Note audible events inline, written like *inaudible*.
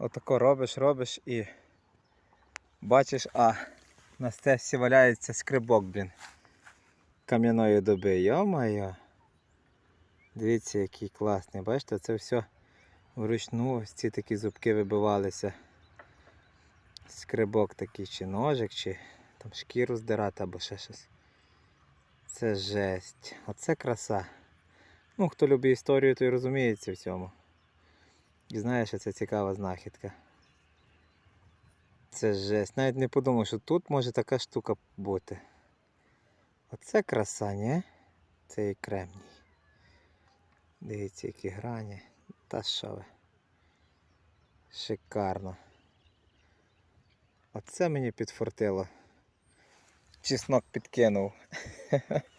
Отако робиш, робиш і бачиш, а на стесі валяється скрибок, блін. Кам'яної доби. Йо-моє. Дивіться, який класний. Бачите, це все вручну ось ці такі зубки вибивалися. Скрибок такий, чи ножик, чи там шкіру здирати або ще щось. Це жесть. Оце краса. Ну, хто любить історію, той розуміється в цьому. І знає, що це цікава знахідка. Це жесть. Навіть не подумав, що тут може така штука бути. Оце краса, ні? Це і кремній. Дивіться, які грані. Та що ви. Шикарно. Оце мені підфортило. Чеснок підкинув. *laughs*